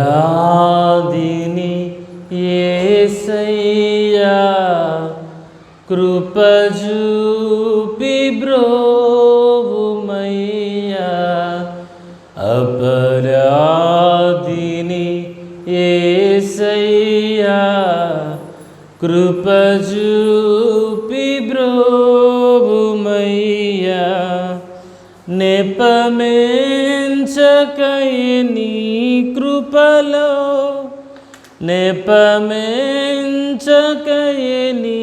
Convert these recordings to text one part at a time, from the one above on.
అపరాధిని ఏసయ్యా కృపజూపి బ్రోవుమయ్యా అపరాధిని ఏసయ్యా కృపజూపి బ్రోవు నెపమెంచకై నీ కృపలో నెపమెంచకై నీ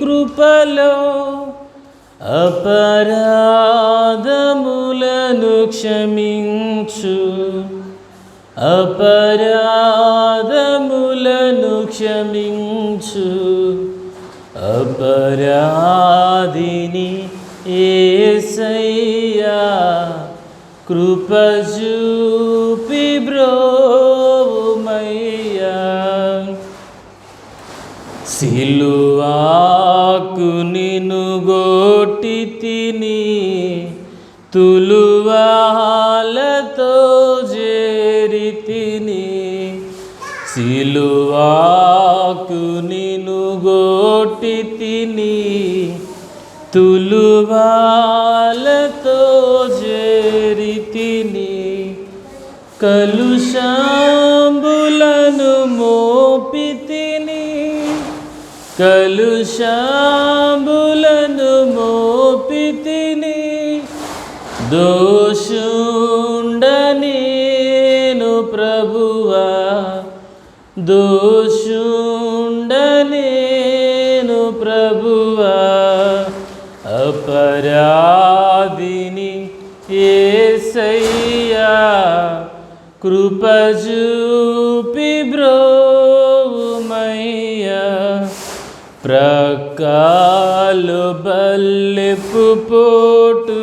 కృపలో అపరాధములను క్షమించు అపరాధములను క్షమించు అపరాధిని ఏసయ్యా కృపజూపి బ్రోమయ్యా సిలువాకు నిను గోటి తిని తులువాలతో జేరి తిని. సిలువాకు నిను గోటి తిని తులువాలతో చేరి తిని కలుషాంబులను మోపితిని కలుషాంబులను మోపితిని దోషుండనేను ప్రభువా దోషుండనేను అపరాధిని ఏసయ్యా కృపజూపి బ్రోమయ్యా ప్రకాలు బల్లెపు పోటు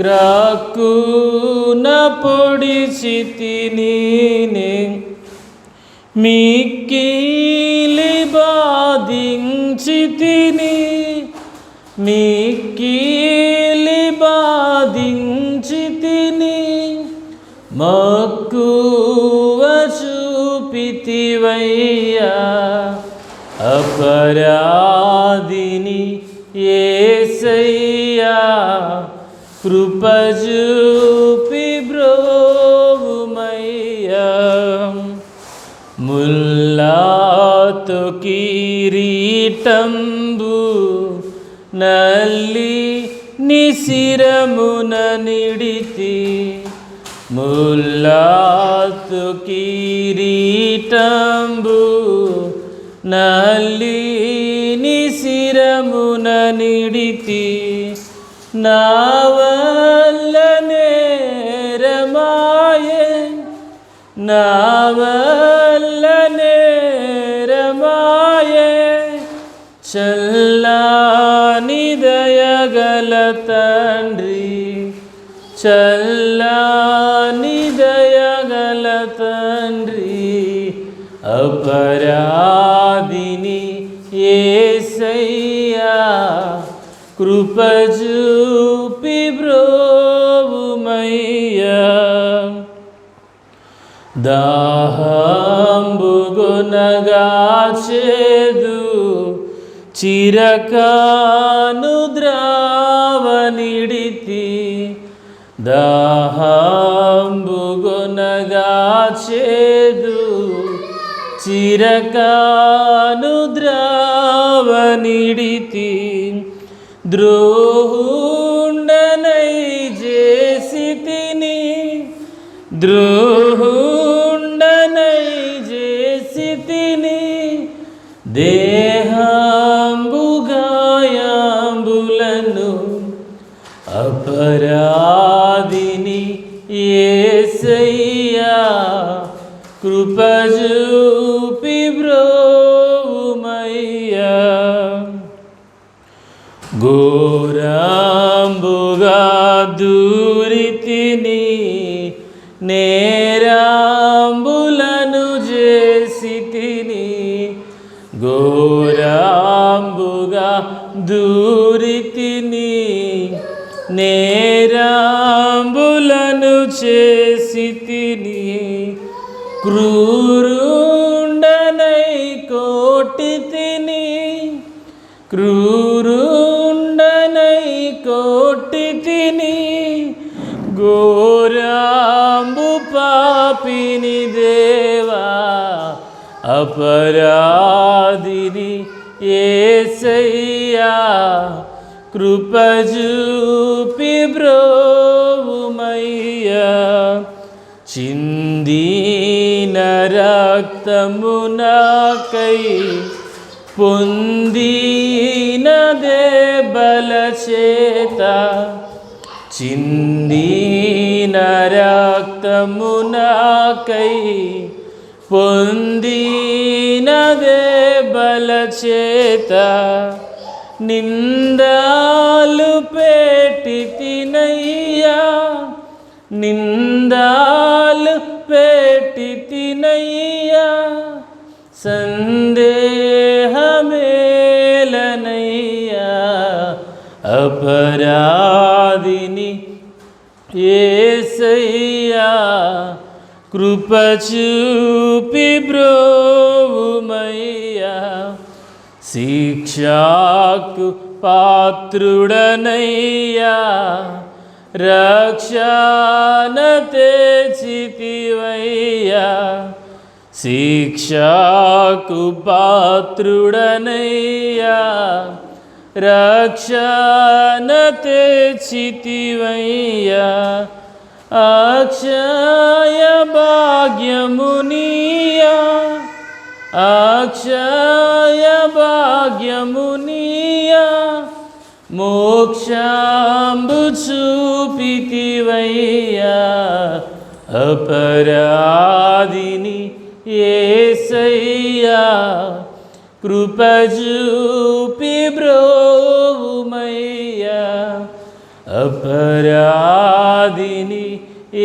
గ్రాకున పొడిచి తిని మిక్కిలి బాధించితిని మీ మిక్కిలి బాధించి తిని మక్కువ చూపితివయ్యా. అపరాధిని ఏసయ్యా కృపజూపి బ్రోవుమయ్యా. ముల్లాతో కిరీటం నల్లి నిశిరమున నిడితి. ముల్లాతో కిరీటంబు నల్లి నిశిరమున నిడితి. నా వల్లనే రమాయే నా వల్లనే చల్లాని దయగల తండ్రి అపరాధిని ఏసయ్యా కృపజూపి బ్రోవుమయ్యా. దాహంబుగునగాచేదు చిరకానుద్రావనిడితి ద్రావనిడితి దాహంబుగునగాచేదు చిరకాను ద్రావనిడితి ద్రోహుండనై చేసి తిని ద్రోహుండనై చేసి తిని దేహాంబుగాయాంబులను అపరా కృపజూపి బ్రోమయ్యా ఘోరాంబుగా దూరితిని నేరాంబులను చేసి తిని ఘోరాంబుగా దూరితిని నేరాంబులను చేసి క్రూరుండనై కోటి తిని క్రూరుండనై కోటి తిని గోరాంబు పాపిని దేవా అపరాధిని ఏసయ్యా కృపజూపి బ్రోవుమయ్యా చిందీన రక్తమునాకై పొందిన పొందినదే బల చేత. చిందీన రక్తము నాకై పొందినదే చేత. నిందాలు పెట్టి తినయ్యా నిందా ఏసయ్యా కృపచూపి బ్రోవుమయ్యా. శిక్షాకు పాత్రుడనయ్యా. రక్షణ తెచితివయ్యా శిక్షాకు పాత్రుడనయ్యా. రక్షణ తెచితివయ్యా అక్షయ భాగ్యమునియా అక్షయ భాగ్యమునియా మోక్షాంబు చూపితివయ్యా అపరాధిని ఏసయ్యా కృపజూపి బ్రోవుమయ్యా అపరాధిని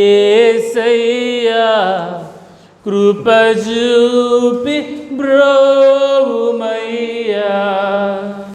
ఏసయ్యా కృపజూపి బ్రోవుమయ్యా.